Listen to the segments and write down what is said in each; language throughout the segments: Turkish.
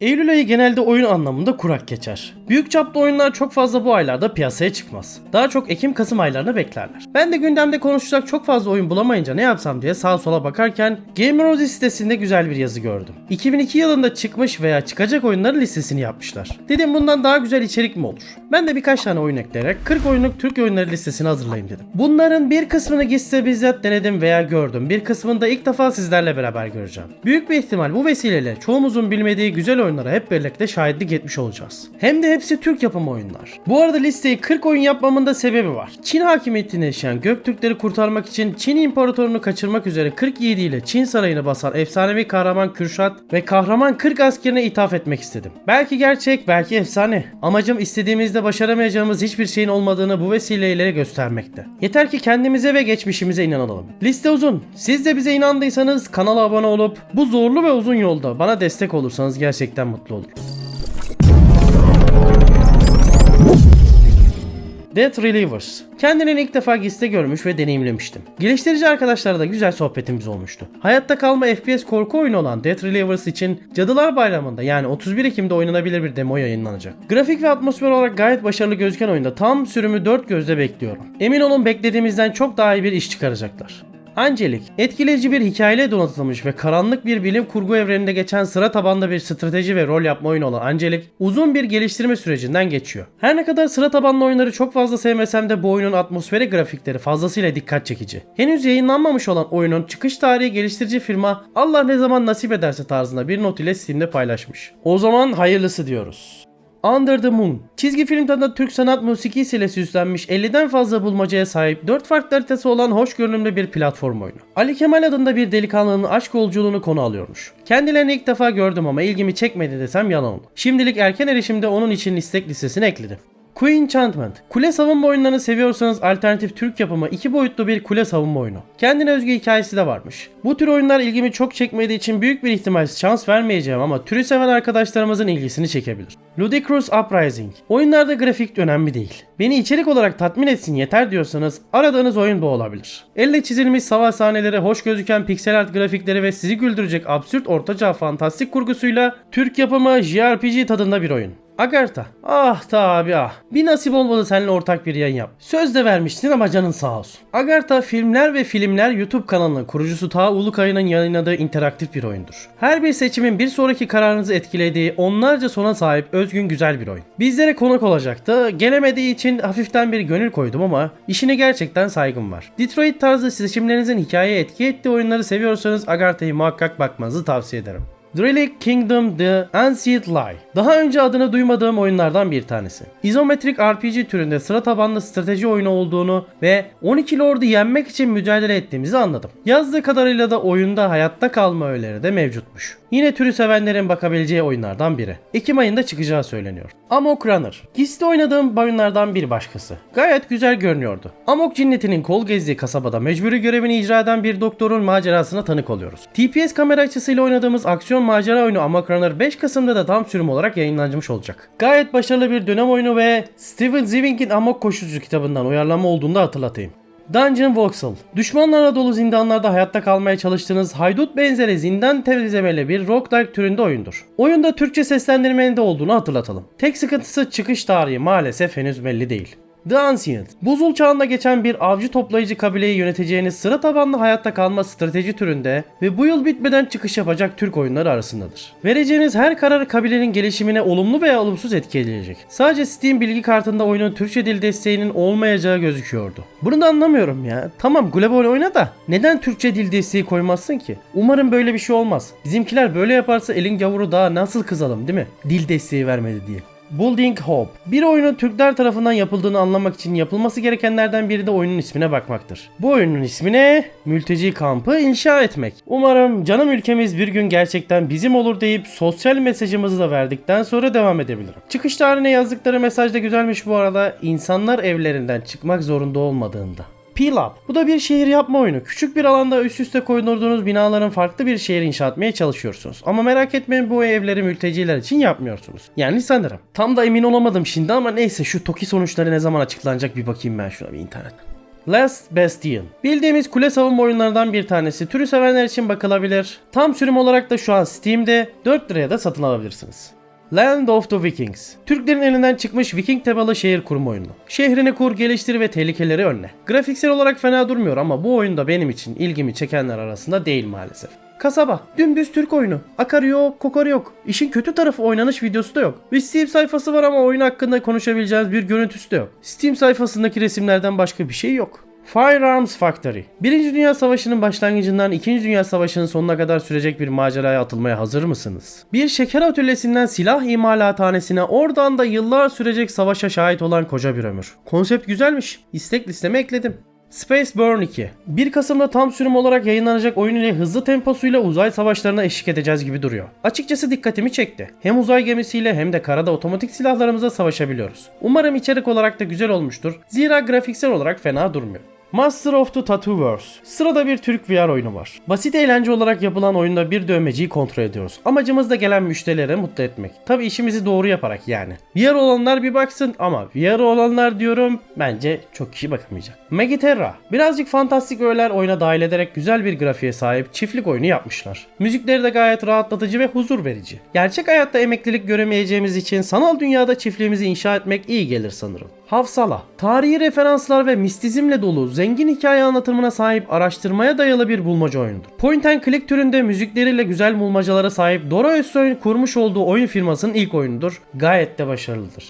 Eylül ayı genelde oyun anlamında kurak geçer. Büyük çapta oyunlar çok fazla bu aylarda piyasaya çıkmaz. Daha çok Ekim-Kasım aylarını beklerler. Ben de gündemde konuşacak çok fazla oyun bulamayınca ne yapsam diye sağa sola bakarken Gamerozy sitesinde güzel bir yazı gördüm. 2002 yılında çıkmış veya çıkacak oyunların listesini yapmışlar. Dedim bundan daha güzel içerik mi olur? Ben de birkaç tane oyun ekleyerek 40 oyunluk Türk oyunları listesini hazırlayayım dedim. Bunların bir kısmını gitse bizzat denedim veya gördüm. Bir kısmını da ilk defa sizlerle beraber göreceğim. Büyük bir ihtimal bu vesileyle çoğumuzun bilmediği güzel oyunlara hep birlikte şahitlik etmiş olacağız. Hem de hepsi Türk yapımı oyunlar. Bu arada listeyi 40 oyun yapmamın da sebebi var. Çin hakimiyetini yaşayan Göktürkleri kurtarmak için Çin İmparatorunu kaçırmak üzere 40 yiğidiyle Çin sarayını basan efsanevi kahraman Kürşat ve kahraman 40 askerine ithaf etmek istedim. Belki gerçek, belki efsane. Amacım istediğimizde başaramayacağımız hiçbir şeyin olmadığını bu vesileyle göstermekte. Yeter ki kendimize ve geçmişimize inanalım. Liste uzun. Siz de bize inandıysanız kanala abone olup bu zorlu ve uzun yolda bana destek olursanız gerçekten mutlu olurum. Death Relievers. Kendini ilk defa gizde görmüş ve deneyimlemiştim. Geliştirici arkadaşlarla da güzel sohbetimiz olmuştu. Hayatta kalma FPS korku oyunu olan Death Relievers için Cadılar Bayramı'nda yani 31 Ekim'de oynanabilir bir demo yayınlanacak. Grafik ve atmosfer olarak gayet başarılı gözüken oyunda tam sürümü 4 gözle bekliyorum. Emin olun beklediğimizden çok daha iyi bir iş çıkaracaklar. Angelik, etkileyici bir hikayeyle donatılmış ve karanlık bir bilim kurgu evreninde geçen sıra tabanlı bir strateji ve rol yapma oyunu olan Angelik, uzun bir geliştirme sürecinden geçiyor. Her ne kadar sıra tabanlı oyunları çok fazla sevmesem de bu oyunun atmosferi grafikleri fazlasıyla dikkat çekici. Henüz yayınlanmamış olan oyunun çıkış tarihi geliştirici firma Allah ne zaman nasip ederse tarzında bir not ile Steam'de paylaşmış. O zaman hayırlısı diyoruz. Under the Moon. Çizgi film tadında Türk sanat musikisiyle süslenmiş 50'den fazla bulmacaya sahip 4 farklı haritası olan hoş görünümlü bir platform oyunu. Ali Kemal adında bir delikanlının aşk yolculuğunu konu alıyormuş. Kendilerini ilk defa gördüm ama ilgimi çekmedi desem yalan olur. Şimdilik erken erişimde onun için istek listesine ekledim. Queen Enchantment. Kule savunma oyunlarını seviyorsanız alternatif Türk yapımı iki boyutlu bir kule savunma oyunu. Kendine özgü hikayesi de varmış. Bu tür oyunlar ilgimi çok çekmediği için büyük bir ihtimal şans vermeyeceğim ama türü seven arkadaşlarımızın ilgisini çekebilir. Ludicrous Uprising. Oyunlarda grafik önemli değil. Beni içerik olarak tatmin etsin yeter diyorsanız aradığınız oyun bu olabilir. Elle çizilmiş savaş sahneleri, hoş gözüken piksel art grafikleri ve sizi güldürecek absürt ortaçağ fantastik kurgusuyla Türk yapımı JRPG tadında bir oyun. Agartha. Ah tabi ah. Bir nasip olmadı seninle ortak bir yayın yap. Söz de vermiştin ama canın sağ olsun. Agartha Filmler ve Filmler YouTube kanalının kurucusu Ta Ulukaya'nın yayınladığı interaktif bir oyundur. Her bir seçimin bir sonraki kararınızı etkilediği onlarca sona sahip özgün güzel bir oyun. Bizlere konuk olacaktı. Gelemediği için hafiften bir gönül koydum ama işine gerçekten saygım var. Detroit tarzı seçimlerinizin hikayeye etki ettiği oyunları seviyorsanız Agartha'yı muhakkak bakmanızı tavsiye ederim. Relic Kingdom The Ancient Lie. Daha önce adını duymadığım oyunlardan bir tanesi. İzometrik RPG türünde sıra tabanlı strateji oyunu olduğunu ve 12 Lord'u yenmek için mücadele ettiğimizi anladım. Yazdığı kadarıyla da oyunda hayatta kalma öğeleri de mevcutmuş. Yine türü sevenlerin bakabileceği oyunlardan biri. Ekim ayında çıkacağı söyleniyor. Amok Runner. Gizli oynadığım oyunlardan bir başkası. Gayet güzel görünüyordu. Amok cinnetinin kol gezdiği kasabada mecburi görevini icra eden bir doktorun macerasına tanık oluyoruz. TPS kamera açısıyla oynadığımız aksiyon macera oyunu Amok Runner 5 Kasım'da da tam sürüm olarak yayınlanmış olacak. Gayet başarılı bir dönem oyunu ve Steven Zweig'in Amok Koşucu kitabından uyarlama olduğunu da hatırlatayım. Dungeon Voxel. Düşmanlarla dolu zindanlarda hayatta kalmaya çalıştığınız haydut benzeri zindan temizlemeli bir roguelike türünde oyundur. Oyunda Türkçe seslendirmenin de olduğunu hatırlatalım. Tek sıkıntısı çıkış tarihi maalesef henüz belli değil. The Ancient. Buzul çağında geçen bir avcı toplayıcı kabileyi yöneteceğiniz sıra tabanlı hayatta kalma strateji türünde ve bu yıl bitmeden çıkış yapacak Türk oyunları arasındadır. Vereceğiniz her karar kabilenin gelişimine olumlu veya olumsuz etki edecek. Sadece Steam bilgi kartında oyunun Türkçe dil desteğinin olmayacağı gözüküyordu. Bunu da anlamıyorum ya. Tamam global oyna da neden Türkçe dil desteği koymazsın ki? Umarım böyle bir şey olmaz. Bizimkiler böyle yaparsa elin gavuru daha nasıl kızalım değil mi? Dil desteği vermedi diye. Building Hope. Bir oyunun Türkler tarafından yapıldığını anlamak için yapılması gerekenlerden biri de oyunun ismine bakmaktır. Bu oyunun ismi ne? Mülteci kampı inşa etmek. Umarım canım ülkemiz bir gün gerçekten bizim olur deyip sosyal mesajımızı da verdikten sonra devam edebilirim. Çıkış tarihine yazdıkları mesaj da güzelmiş bu arada. İnsanlar evlerinden çıkmak zorunda olmadığında. Up. Bu da bir şehir yapma oyunu. Küçük bir alanda üst üste koydurduğunuz binaların farklı bir şehir inşa etmeye çalışıyorsunuz. Ama merak etmeyin bu evleri mülteciler için yapmıyorsunuz. Yani sanırım. Tam da emin olamadım şimdi ama neyse şu TOKİ sonuçları ne zaman açıklanacak bir bakayım ben şuna bir internet. Last Bastion. Bildiğimiz kule savunma oyunlarından bir tanesi. Türü sevenler için bakılabilir. Tam sürüm olarak da şu an Steam'de 4 liraya da satın alabilirsiniz. Land of the Vikings. Türklerin elinden çıkmış Viking temalı şehir kurma oyunu. Şehrini kur, geliştir ve tehlikeleri önle. Grafiksel olarak fena durmuyor ama bu oyunda benim için ilgimi çekenler arasında değil maalesef. Kasaba. Dümdüz Türk oyunu. Akarı yok, kokarı yok. İşin kötü tarafı oynanış videosu da yok. Bir Steam sayfası var ama oyun hakkında konuşabileceğiniz bir görüntüsü de yok. Steam sayfasındaki resimlerden başka bir şey yok. Firearms Factory. Birinci Dünya Savaşı'nın başlangıcından İkinci Dünya Savaşı'nın sonuna kadar sürecek bir maceraya atılmaya hazır mısınız? Bir şeker atölyesinden silah imalathanesine oradan da yıllar sürecek savaşa şahit olan koca bir ömür. Konsept güzelmiş. İstek listeme ekledim. Space Burn 2. 1 Kasım'da tam sürüm olarak yayınlanacak oyun ile hızlı temposuyla uzay savaşlarına eşlik edeceğiz gibi duruyor. Açıkçası dikkatimi çekti. Hem uzay gemisiyle hem de karada otomatik silahlarımıza savaşabiliyoruz. Umarım içerik olarak da güzel olmuştur. Zira grafiksel olarak fena durmuyor. Master of the Tattooverse. Sırada bir Türk VR oyunu var. Basit eğlence olarak yapılan oyunda bir dövmeciyi kontrol ediyoruz. Amacımız da gelen müşterileri mutlu etmek. Tabi işimizi doğru yaparak yani. VR olanlar bir baksın ama VR olanlar diyorum bence çok kişi bakamayacak. Megiterra. Birazcık fantastik öğeler oyuna dahil ederek güzel bir grafiğe sahip çiftlik oyunu yapmışlar. Müzikleri de gayet rahatlatıcı ve huzur verici. Gerçek hayatta emeklilik göremeyeceğimiz için sanal dünyada çiftliğimizi inşa etmek iyi gelir sanırım. Hafsala. Tarihi referanslar ve mistizmle dolu zengin hikaye anlatımına sahip araştırmaya dayalı bir bulmaca oyunudur. Point and click türünde müzikleriyle güzel bulmacalara sahip Dora Özsoy'un kurmuş olduğu oyun firmasının ilk oyunudur. Gayet de başarılıdır.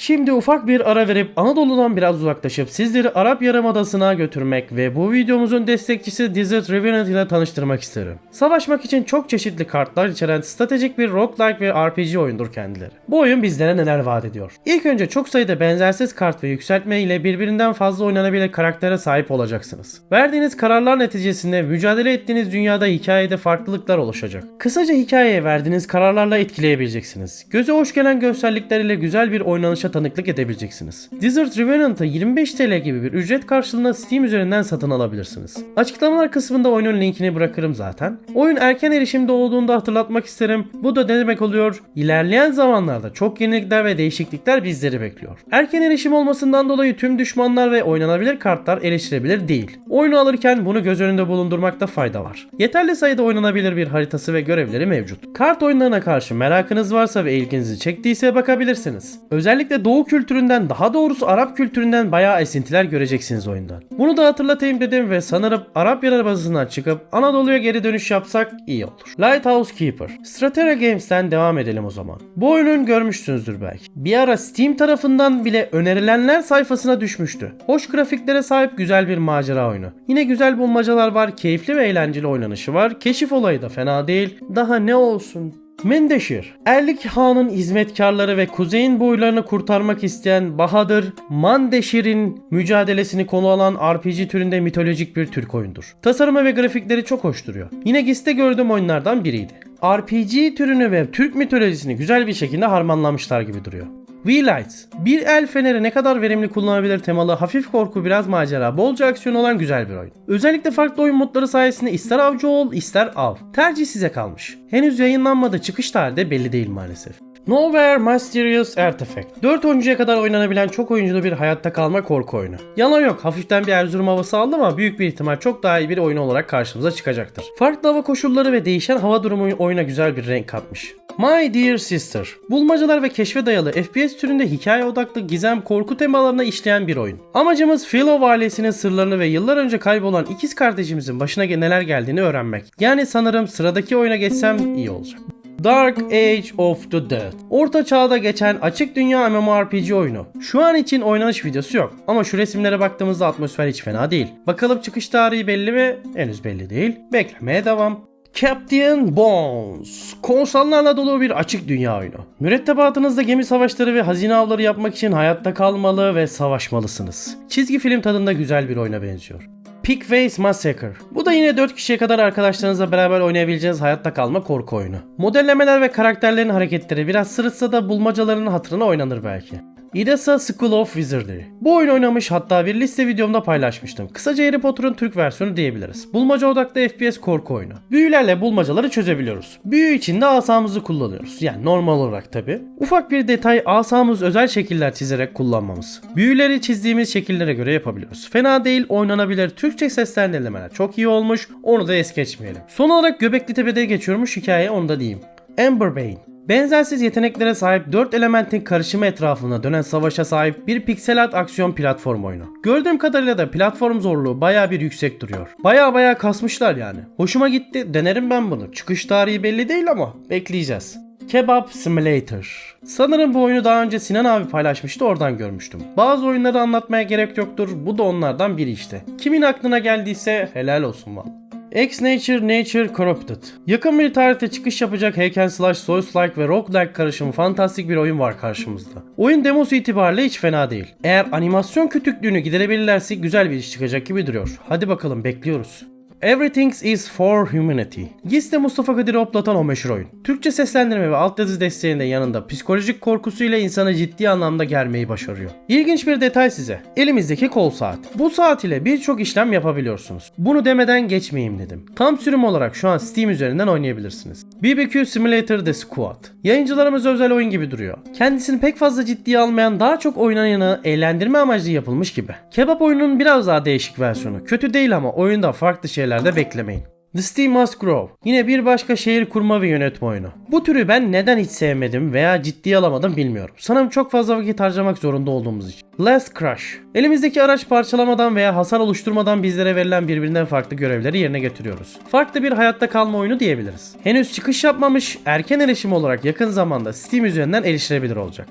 Şimdi ufak bir ara verip Anadolu'dan biraz uzaklaşıp sizleri Arap Yarımadası'na götürmek ve bu videomuzun destekçisi Desert Revenant ile tanıştırmak isterim. Savaşmak için çok çeşitli kartlar içeren stratejik bir roguelike ve RPG oyundur kendileri. Bu oyun bizlere neler vaat ediyor? İlk önce çok sayıda benzersiz kart ve yükseltme ile birbirinden fazla oynanabilir karaktere sahip olacaksınız. Verdiğiniz kararlar neticesinde mücadele ettiğiniz dünyada hikayede farklılıklar oluşacak. Kısaca hikayeye verdiğiniz kararlarla etkileyebileceksiniz. Göze hoş gelen görsellikler ile güzel bir oynanışa tanıklık edebileceksiniz. Desert Revenant'ı 25 TL gibi bir ücret karşılığında Steam üzerinden satın alabilirsiniz. Açıklamalar kısmında oyunun linkini bırakırım zaten. Oyun erken erişimde olduğunda hatırlatmak isterim. Bu da ne demek oluyor? İlerleyen zamanlarda çok yenilikler ve değişiklikler bizleri bekliyor. Erken erişim olmasından dolayı tüm düşmanlar ve oynanabilir kartlar erişilebilir değil. Oyunu alırken bunu göz önünde bulundurmakta fayda var. Yeterli sayıda oynanabilir bir haritası ve görevleri mevcut. Kart oyunlarına karşı merakınız varsa ve ilginizi çektiyse bakabilirsiniz. Özellikle Doğu kültüründen daha doğrusu Arap kültüründen bayağı esintiler göreceksiniz oyundan. Bunu da hatırlatayım dedim ve sanırım Arap Yarımadası'ndan çıkıp Anadolu'ya geri dönüş yapsak iyi olur. Lighthouse Keeper. Strategia Games'ten devam edelim o zaman. Bu oyunun görmüşsünüzdür belki. Bir ara Steam tarafından bile önerilenler sayfasına düşmüştü. Hoş grafiklere sahip güzel bir macera oyunu. Yine güzel bulmacalar var, keyifli ve eğlenceli oynanışı var. Keşif olayı da fena değil. Daha ne olsun? Mendeşir, Erlik Han'ın hizmetkarları ve kuzeyin boylarını kurtarmak isteyen Bahadır Mandeşir'in mücadelesini konu alan RPG türünde mitolojik bir Türk oyundur. Tasarımı ve grafikleri çok hoş duruyor. Yine GIS'te gördüğüm oyunlardan biriydi. RPG türünü ve Türk mitolojisini güzel bir şekilde harmanlamışlar gibi duruyor. V-Lights. Bir el feneri ne kadar verimli kullanabilir temalı hafif korku biraz macera bolca aksiyon olan güzel bir oyun. Özellikle farklı oyun modları sayesinde ister avcı ol ister av. Tercih size kalmış. Henüz yayınlanmadı çıkış tarihi de belli değil maalesef. Nowhere Mysterious Artifact. 4 oyuncuya kadar oynanabilen çok oyunculu bir hayatta kalma korku oyunu. Yalan yok hafiften bir Erzurum havası aldı ama büyük bir ihtimal çok daha iyi bir oyun olarak karşımıza çıkacaktır. Farklı hava koşulları ve değişen hava durumu oyuna güzel bir renk katmış. My Dear Sister. Bulmacalar ve keşfe dayalı FPS türünde hikaye odaklı gizem korku temalarına işleyen bir oyun. Amacımız Philo ailesinin sırlarını ve yıllar önce kaybolan ikiz kardeşimizin başına neler geldiğini öğrenmek. Yani sanırım sıradaki oyuna geçsem iyi olacak. Dark Age of the Dead. Orta çağda geçen açık dünya MMORPG oyunu. Şu an için oynanış videosu yok ama şu resimlere baktığımızda atmosfer hiç fena değil. Bakalım çıkış tarihi belli mi? Henüz belli değil. Beklemeye devam. Captain Bones. Korsanlarla dolu bir açık dünya oyunu. Mürettebatınızda gemi savaşları ve hazine avları yapmak için hayatta kalmalı ve savaşmalısınız. Çizgi film tadında güzel bir oyuna benziyor. Pickface Massacre. Bu da yine 4 kişiye kadar arkadaşlarınızla beraber oynayabileceğiniz hayatta kalma korku oyunu. Modellemeler ve karakterlerin hareketleri biraz sırıtsa da bulmacalarının hatırına oynanır belki. Idasa School of Wizardry. Bu oyun oynamış hatta bir liste videomda paylaşmıştım. Kısaca Harry Potter'ın Türk versiyonu diyebiliriz. Bulmaca odaklı FPS korku oyunu. Büyülerle bulmacaları çözebiliyoruz. Büyü için de asamızı kullanıyoruz. Yani normal olarak tabi. Ufak bir detay asamız özel şekiller çizerek kullanmamız. Büyüleri çizdiğimiz şekillere göre yapabiliyoruz. Fena değil oynanabilir. Türkçe seslendirmeler çok iyi olmuş. Onu da es geçmeyelim. Son olarak Göbekli Tepe'de geçiyormuş hikaye onu da diyeyim. Amber Bane. Benzersiz yeteneklere sahip 4 elementin karışımı etrafında dönen savaşa sahip bir piksel art aksiyon platform oyunu. Gördüğüm kadarıyla da platform zorluğu baya bir yüksek duruyor. Baya baya kasmışlar yani. Hoşuma gitti denerim ben bunu. Çıkış tarihi belli değil ama bekleyeceğiz. Kebap Simulator. Sanırım bu oyunu daha önce Sinan abi paylaşmıştı oradan görmüştüm. Bazı oyunları anlatmaya gerek yoktur. Bu da onlardan biri işte. Kimin aklına geldiyse helal olsun valla. X Nature Nature Corrupted. Yakın bir tarihte çıkış yapacak hack and slash, Souls-like ve roguelike karışımı fantastik bir oyun var karşımızda. Oyun demosu itibariyle hiç fena değil. Eğer animasyon kütüklüğünü giderebilirlerse güzel bir iş çıkacak gibi duruyor. Hadi bakalım bekliyoruz. Everything is for Humanity. Gizli Mustafa Kadir'i hoplatan o meşhur oyun. Türkçe seslendirme ve altyazı desteğinin de yanında psikolojik korkusuyla insanı ciddi anlamda germeyi başarıyor. İlginç bir detay size. Elimizdeki kol saat. Bu saat ile birçok işlem yapabiliyorsunuz. Bunu demeden geçmeyeyim dedim. Tam sürüm olarak şu an Steam üzerinden oynayabilirsiniz. BBQ Simulator The Squad. Yayıncılarımız özel oyun gibi duruyor. Kendisini pek fazla ciddiye almayan daha çok oynayanı eğlendirme amaçlı yapılmış gibi. Kebap oyunun biraz daha değişik versiyonu. Kötü değil ama oyunda farklı şeyler de beklemeyin. The Steam Must Grow. Yine bir başka şehir kurma ve yönetme oyunu. Bu türü ben neden hiç sevmedim veya ciddiye alamadım bilmiyorum. Sanırım çok fazla vakit harcamak zorunda olduğumuz için. Last Crush. Elimizdeki araç parçalamadan veya hasar oluşturmadan bizlere verilen birbirinden farklı görevleri yerine getiriyoruz. Farklı bir hayatta kalma oyunu diyebiliriz. Henüz çıkış yapmamış, erken erişim olarak yakın zamanda Steam üzerinden erişilebilir olacak.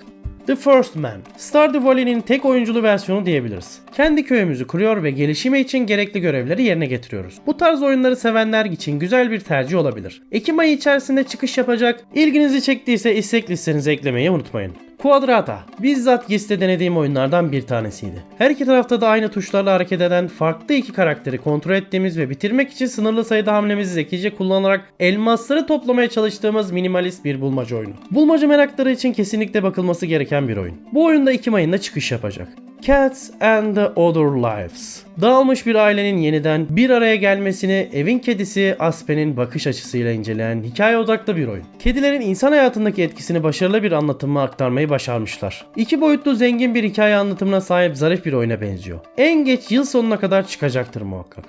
The First Man. Stardew Valley'nin tek oyunculu versiyonu diyebiliriz. Kendi köyümüzü kuruyor ve gelişimi için gerekli görevleri yerine getiriyoruz. Bu tarz oyunları sevenler için güzel bir tercih olabilir. Ekim ayı içerisinde çıkış yapacak. İlginizi çektiyse istek listenize eklemeyi unutmayın. Quadrata. Bizzat GIS'te denediğim oyunlardan bir tanesiydi. Her iki tarafta da aynı tuşlarla hareket eden farklı iki karakteri kontrol ettiğimiz ve bitirmek için sınırlı sayıda hamlemizi zekice kullanarak elmasları toplamaya çalıştığımız minimalist bir bulmaca oyunu. Bulmaca merakları için kesinlikle bakılması gereken bir oyun. Bu oyunda Ekim ayında çıkış yapacak. Cats and the Other Lives. Dağılmış bir ailenin yeniden bir araya gelmesini evin kedisi Aspen'in bakış açısıyla inceleyen hikaye odaklı bir oyun. Kedilerin insan hayatındaki etkisini başarılı bir anlatımla aktarmayı başarmışlar. İki boyutlu zengin bir hikaye anlatımına sahip zarif bir oyuna benziyor. En geç yıl sonuna kadar çıkacaktır muhakkak.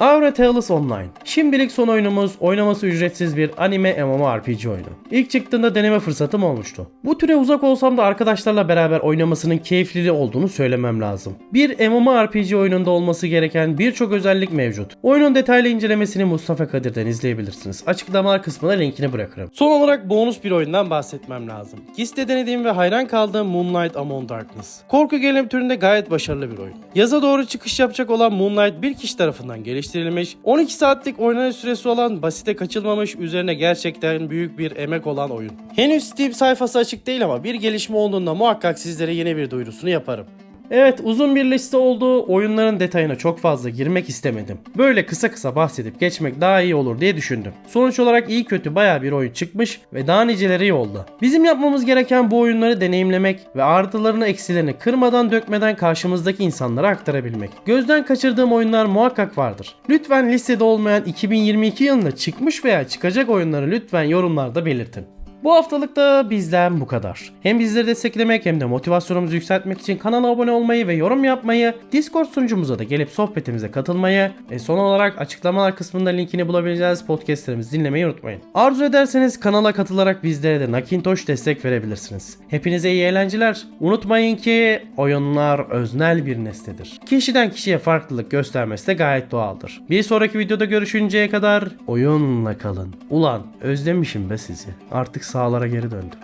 Aura Tales Online. Şimdilik son oyunumuz oynaması ücretsiz bir anime MMORPG oyunu. İlk çıktığında deneme fırsatım olmuştu. Bu türe uzak olsam da arkadaşlarla beraber oynamasının keyifli olduğunu söylemem lazım. Bir MMORPG oyununda olması gereken birçok özellik mevcut. Oyunun detaylı incelemesini Mustafa Kadir'den izleyebilirsiniz. Açıklamalar kısmına linkini bırakırım. Son olarak bonus bir oyundan bahsetmem lazım. GIS'te denediğim ve hayran kaldığım Moonlight Among Darkness. Korku gerilim türünde gayet başarılı bir oyun. Yaza doğru çıkış yapacak olan Moonlight bir kişi tarafından geliştirilmiş. 12 saatlik oynanış süresi olan basite kaçılmamış üzerine gerçekten büyük bir emek olan oyun. Henüz Steam sayfası açık değil ama bir gelişme olduğunda muhakkak sizlere yeni bir duyurusunu yaparım. Evet uzun bir liste oldu. Oyunların detayına çok fazla girmek istemedim. Böyle kısa kısa bahsedip geçmek daha iyi olur diye düşündüm. Sonuç olarak iyi kötü baya bir oyun çıkmış ve daha niceleri yolda. Bizim yapmamız gereken bu oyunları deneyimlemek ve artılarını eksilerini kırmadan dökmeden karşımızdaki insanlara aktarabilmek. Gözden kaçırdığım oyunlar muhakkak vardır. Lütfen listede olmayan 2022 yılında çıkmış veya çıkacak oyunları lütfen yorumlarda belirtin. Bu haftalık da bizden bu kadar. Hem bizleri desteklemek hem de motivasyonumuzu yükseltmek için kanala abone olmayı ve yorum yapmayı, Discord sunucumuza da gelip sohbetimize katılmayı ve son olarak açıklamalar kısmında linkini bulabileceğiniz podcastlerimizi dinlemeyi unutmayın. Arzu ederseniz kanala katılarak bizlere de Nakintosh destek verebilirsiniz. Hepinize iyi eğlenceler. Unutmayın ki oyunlar öznel bir nesnedir. Kişiden kişiye farklılık göstermesi de gayet doğaldır. Bir sonraki videoda görüşünceye kadar oyunla kalın. Ulan özlemişim be sizi. Artık sağlara geri döndü.